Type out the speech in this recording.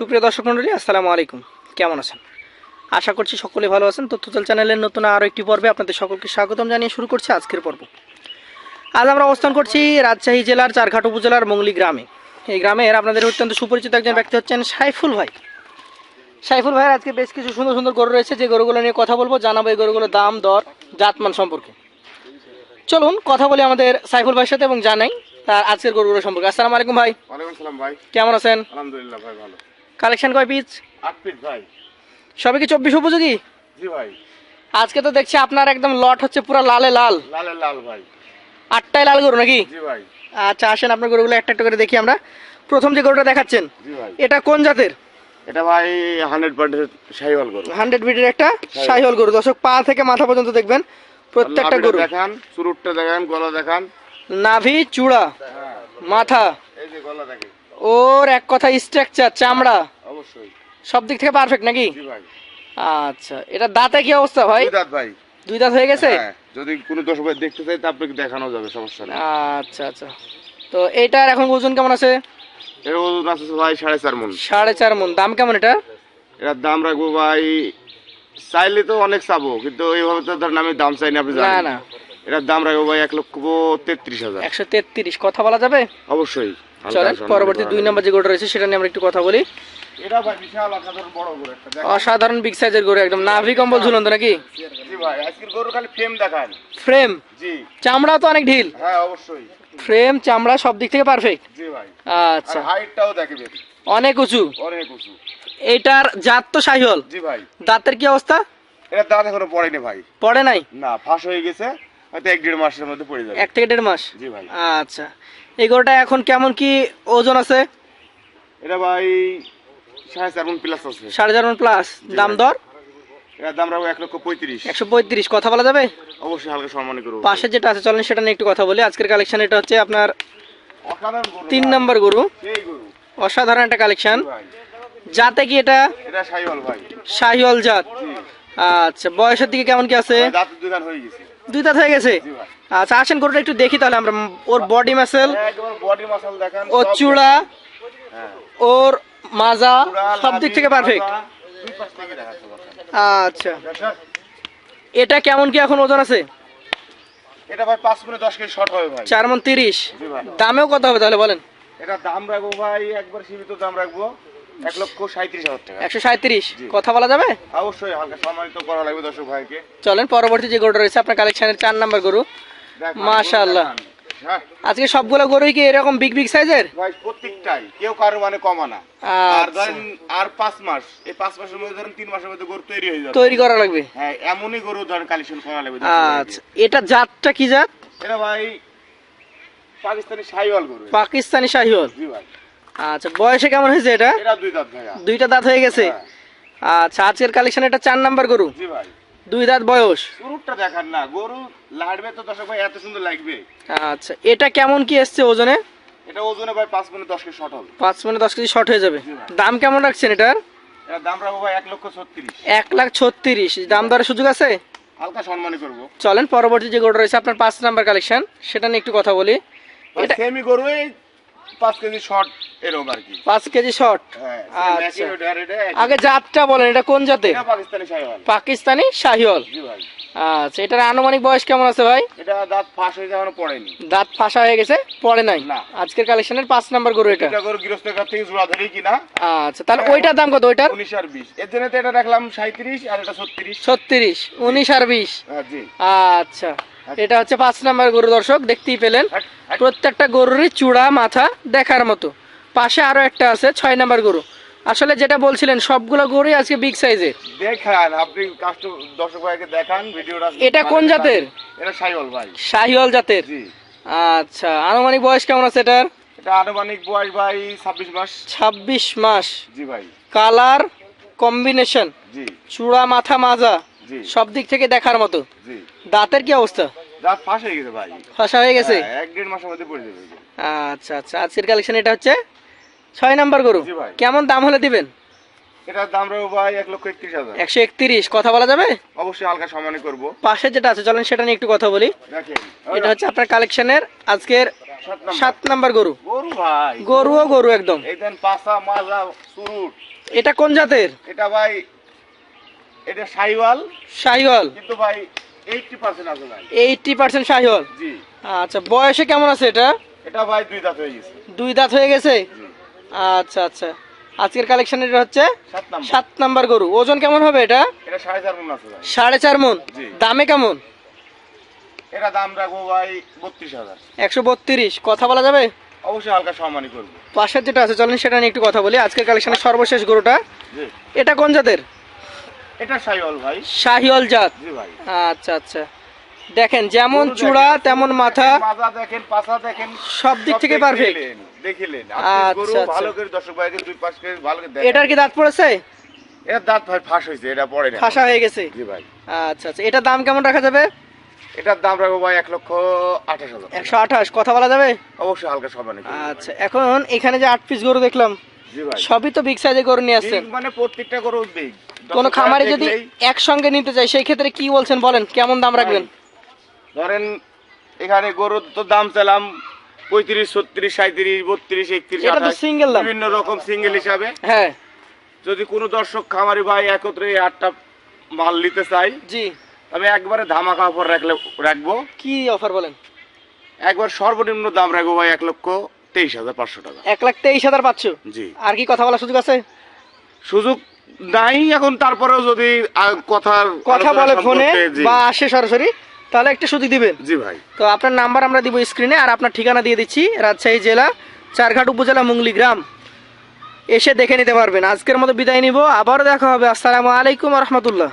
সুপ্রিয় দর্শক মণ্ডলী আসসালামু আলাইকুম। কেমন আছেন? আশা করছি সকলে ভালো আছেন। তথ্যচল চ্যানেলের নতুন আরও একটি পর্বে আপনাদের সকলকে স্বাগতম জানিয়ে শুরু করছি আজকের পর্ব। আজ আমরা অবস্থান করছি রাজশাহী জেলার চারঘাট উপজেলার মঙ্গলি গ্রামে। এই গ্রামের আপনাদের অত্যন্ত সুপরিচিত একজন ব্যক্তি হচ্ছেন সাইফুল ভাই। সাইফুল ভাইয়ের আজকে বেশ কিছু সুন্দর সুন্দর গরু রয়েছে। যে গরুগুলো নিয়ে কথা বলব জানাব এই গরুগুলোর দাম দর জাতমান সম্পর্কে। চলুন কথা বলি আমাদের সাইফুল ভাইয়ের সাথে এবং জানাই তার আজকের গরুগুলো সম্পর্কে। আসসালামু আলাইকুম ভাই। ওয়ালাইকুম সালাম ভাই। কেমন আছেন? আলহামদুলিল্লাহ ভাই ভালো। কালেকশন কয় পিস আট ফিট ভাই। সবই কি চব্বিশ উপযোগী? জি ভাই। আজকে তো দেখছি আপনার একদম লট হচ্ছে পুরো লালে লাল। লালের লাল ভাই। আটটাই লাল গরু নাকি? জি ভাই। আচ্ছা আসেন আপনার গরুগুলো একটা একটা করে দেখি আমরা। প্রথম যে গরুটা দেখাচ্ছেন জি ভাই। এটা কোন জাতের? এটা ভাই হান্ড্রেড পার্সেন্ট শাহিওয়াল গরু। হান্ড্রেড বিটের একটা শাহিওয়াল। গরু। দর্শক পা থেকে মাথা পর্যন্ত দেখবেন। প্রত্যেকটা গরু। দেখান চুরুটটা দেখান গলা দেখান। নাভি চূড়া হ্যাঁ। মাথা। এই যে গলা দেখে ওর এক কথা স্ট্রাকচার চামড়া। অবশ্যই। সব দিক থেকে পারফেক্ট নাকি? আচ্ছা এটা দাঁতে কি অবস্থা ভাই? দাঁত ভাই। দুই দাঁত হয়ে গেছে? হ্যাঁ যদি কোনো দর্শক ভাই দেখতে চাই তা আপনাকে দেখানো যাবে সমস্যা নেই। আচ্ছা আচ্ছা। তো এইটার এখন ওজন কেমন আছে? এর ওজন আছে ভাই সাড়ে চার মন। সাড়ে চার মন। দাম কেমন এটা? এটার দাম রাখব ভাই চাইলে তো অনেক চাবো কিন্তু এইভাবে তো ধরেন আমি দাম চাই না আপনি জানেন। না। এটার দাম রাখব ভাই এক লক্ষ তেত্রিশ হাজার। একশো তেত্রিশ। কথা বলা যাবে? অবশ্যই। চলেন পরবর্তী দুই। নম্বর যে গরুটা রয়েছে সেটা নিয়ে আমরা একটু কথা বলি। এটা ভাই বিশাল আকারের বড় গরু একটা দেখেন। অসাধারণ বিগ সাইজের গরু একদম নাভি কম্বল ঝুলন্ত নাকি? জি ভাই আজকের গরু খালি ফ্রেম দেখান। ফ্রেম জি। চামড়া তো অনেক ঢিল। হ্যাঁ অবশ্যই। ফ্রেম চামড়া সব দিক থেকে পারফেক্ট আচ্ছা। অনেক উঁচু। অনেক উঁচু। এইটার জাত তো ভাই। দাঁতের কি অবস্থা? এটা দাঁত এখনও পড়েনি ভাই। পড়ে নাই? না ফাঁস হয়ে গেছে। হয়তো এক দেড় মাসের মধ্যে পড়ে যাবে। এক থেকে দেড় মাস? জি ভাই। আচ্ছা। এই গরুটা এখন কেমন কি ওজন আছে? এটা ভাই সাড়ে চার মন প্লাস আছে। সাড়ে চার মন প্লাস দাম দর? এটার দাম রাখব এক লক্ষ পঁয়ত্রিশ। একশো পঁয়ত্রিশ। কথা বলা যাবে? অবশ্যই হালকা সম্মানই করব পাশে যেটা আছে চলেন সেটা নিয়ে একটু কথা বলি। আজকের কালেকশন এটা হচ্ছে আপনার অসাধারণ তিন নম্বর গরু। অসাধারণ একটা কালেকশন যাতে কি এটা শাহিওয়াল জাত। আচ্ছা বয়সের দিকে কেমন কি আছে? হয়ে দুই দাঁত হয়ে গেছে? আচ্ছা আসেন গরুটা একটু দেখি তাহলে আমরা ওর বডি মাসেল বডি মাসাল ওর চূড়া হ্যাঁ। ওর মাজা সব দিক থেকে পারফেক্ট। আচ্ছা। এটা কেমন কি এখন ওজন আছে? এটা ভাই পাঁচ মিনিট দশ কেজি শর্ট হবে ভাই। চার মন তিরিশ। জি ভাই। দামেও কত হবে তাহলে বলেন? এটা দাম রাখব ভাই একবার সীমিত দাম রাখব। এক লক্ষ সাঁত্রিশ হাজার টাকা। একশো সাঁত্রিশ? কথা বলা যাবে? অবশ্যই হালকা সম্মানিত করা লাগবে দর্শক ভাইকে। চলেন পরবর্তী যে গরুটা রয়েছে আপনার কালেকশনের চার নাম্বার গরু। মাশাআল্লাহ। হ্যাঁ। আজকে সবগুলো গরুই কি এরকম বিগ বিগ সাইজের ভাই প্রত্যেকটাই। কেউ কারও মানে কমা না। আর আচ্ছা। ধরেন আর পাঁচ মাস এই পাঁচ মাসের মধ্যে ধরেন তিন মাসের মধ্যে গরু তৈরি হয়ে যাবে। তৈরি করা লাগবে? হ্যাঁ এমনই গরু ধরেন কালেকশন করা লাগবে আচ্ছা এটা জাতটা কি জাত? এটা ভাই পাকিস্তানি সাইওয়াল গরু। পাকিস্তানি শাহিওল জি আচ্ছা বয়সে কেমন হয়েছে এটা? দুইটা দাঁত হয়ে গেছে? হ্যাঁ, আচ্ছা আজকের কালেকশন এটা চার নাম্বার গরু? দুই দাঁত বয়স? গরুটা দেখান না গরু লাগবে তো দর্শক ভাই এত সুন্দর লাগবে। আচ্ছা এটা কেমন কি এসছে ওজনে? এটা ওজনে ভাই পাঁচ মিনিট দশ কেজি শর্ট হবে। পাঁচ মানে দশ কেজি শর্ট হয়ে যাবে। দাম কেমন রাখছেন এটার? এটা দাম রাখব ভাই এক লক্ষ ছত্রিশ। এক লাখ ছত্রিশ। দাম দরের সুযোগ আছে? হালকা সম্মানই করব। চলেন পরবর্তী যে গরু রয়েছে আপনার পাঁচ নাম্বার কালেকশন সেটা নিয়ে একটু কথা বলি। এটা সেমি গরু এই পাঁচ কেজি শর্ট এরকম আর কি। পাঁচ কেজি শর্ট? হ্যাঁ আচ্ছা। আগে জাতটা বলেন এটা কোন জাতের? পাকিস্তানি সাইওয়াল পাকিস্তানি ভাই। আচ্ছা এটার আনুমানিক বয়স কেমন আছে ভাই? এটা দাঁত ফাঁস হয়ে পড়েনি। দাঁত ফাঁসা হয়ে গেছে পড়ে নাই? আজকের কালেকশনের পাঁচ নাম্বার গরু এটা। এটা গরু গৃহস্থের কাছ থেকে জোড়া ধরেই কিনা। আচ্ছা তাহলে ওইটার দাম কত ওইটার? উনিশ আর বিশ। এর জন্য তো এটা রাখলাম সাঁত্রিশ আর এটা ছত্রিশ। ছত্রিশ উনিশ আর বিশ। হ্যাঁ জি। আচ্ছা। এটা হচ্ছে পাঁচ নাম্বার গরু দর্শক দেখতেই পেলেন। প্রত্যেকটা গরুরই চূড়া মাথা দেখার মতো। পাশে আরও একটা আছে ছয় নাম্বার গরু। আসলে যেটা বলছিলেন সবগুলো গরুই আজকে বিগ সাইজের দেখান আপনি কাস্ট দর্শক ভাইকে দেখান ভিডিওটা এটা কোন জাতের? এটা সাইওয়াল ভাই। শাহিওল জাতের? জি। আচ্ছা আনুমানিক বয়স কেমন আছে এটার? এটা আনুমানিক বয়স ভাই ছাব্বিশ মাস। ছাব্বিশ মাস। জি ভাই। Colour combination. জি। চূড়া মাথা মাজা। জি। সব দিক থেকে দেখার মতো। জি। দাঁতের কি অবস্থা? দাঁত ফাঁস হয়ে গেছে ভাই। ফাঁসা হয়ে গেছে? হ্যাঁ, এক দেড় মাসের মধ্যে পড়ে যাবে। আচ্ছা আচ্ছা। আজকের কালেকশন এটা হচ্ছে ছয় নাম্বার গরু। কেমন দাম হলে দিবেন? এটার দাম রাখব ভাই এক লক্ষ একত্রিশ হাজার। একশো একত্রিশ। কথা বলা যাবে? অবশ্যই হালকা সমানই করব। পাশে যেটা আছে চলেন সেটা নিয়ে একটু কথা বলি। এটা হচ্ছে আপনার কালেকশনের আজকের সাত নাম্বার। গরু। গরু ভাই। গরুও গরু একদম। এই দেন পাসা মাজা সুরুট। এটা কোন জাতের? এটা ভাই এটা সাইওয়াল। শাহিওয়াল কিন্তু ভাই এইটটি পার্সেন্ট আচ্ছা বয়সে কেমন আছে এটা? এটা ভাই দুই দাঁত হয়ে গেছে। দুই দাঁত হয়ে গেছে? আচ্ছা আচ্ছা। আজকের কালেকশন এটা হচ্ছে সাত নাম্বার। গরু। ওজন কেমন হবে এটা? সাড়ে চার মন। দামে কেমন? এটা দাম রাখব ভাই বত্রিশ হাজার। একশো বত্রিশ। কথা বলা যাবে? অবশ্যই হালকা সম্মানই করব। পাশের যেটা আছে চলেন সেটা নিয়ে একটু কথা বলি। আজকের কালেকশনের সর্বশেষ গরুটা। এটা কোন জাতের? এটা সাইওয়াল ভাই। শাহিওয়াল জাত? জি ভাই। আচ্ছা আচ্ছা। দেখেন যেমন চূড়া তেমন মাথা। মাজা দেখেন পাছা দেখেন সব দিক থেকে পারফেক্ট দেখিলেন আচ্ছা, গরু আচ্ছা। ভালো করে দর্শক ভাইকে দুই পাশ করে ভালো করে দেখেন। এটার কি দাঁত পড়েছে? এর দাঁত ভাই ফাঁস হয়েছে এটা পড়ে না ফাঁসা হয়ে গেছে? জি ভাই। আচ্ছা আচ্ছা। এটার দাম কেমন রাখা যাবে? এটার দাম রাখব ভাই এক লক্ষ আঠাশ হাজার। একশো আঠাশ। কথা বলা যাবে? অবশ্যই হালকা করব আচ্ছা এখন এখানে যে আট পিস গরু দেখলাম সবই তো বিগ সাইজে গরু নিয়ে আসছেন। মানে প্রত্যেকটা গরু বিগ কোনো খামারে যদি একসঙ্গে নিতে চাই সেই ক্ষেত্রে কি বলছেন বলেন? কেমন দাম রাখবেন? ধরেন এখানে গরুর তো দাম চালাম পঁয়ত্রিশ ছত্রিশ সাঁত্রিশ বত্রিশ একত্রিশ আঠাশ, বিভিন্ন রকম সিঙ্গেল হিসাবে। হ্যাঁ। যদি কোনো দর্শক খামারি ভাই একত্রে আটটা মাল নিতে চাই জি। আমি একবারে ধামাকা অফার রাখলে রাখব। কি অফার বলেন? একবার সর্বনিম্ন দাম রাখব ভাই এক লক্ষ তেইশ হাজার পাঁচশো টাকা। এক লাখ তেইশ হাজার পাঁচশো? জি। আর কি কথা বলার সুযোগ আছে? সুযোগ নাই এখন তারপরেও যদি কথার কথা বলে ফোনে বা আসে সরাসরি তাহলে একটা সুযোগ দিবেন। জি ভাই। তো আপনার নাম্বার আমরা দিব স্ক্রিনে আর আপনার ঠিকানা দিয়ে দিচ্ছি রাজশাহী জেলা চারঘাট উপজেলা মুংলি গ্রাম। এসে দেখে নিতে পারবেন। আজকের মতো বিদায় নিব আবারও দেখা হবে। আসসালামু আলাইকুম রহমতুল্লাহ।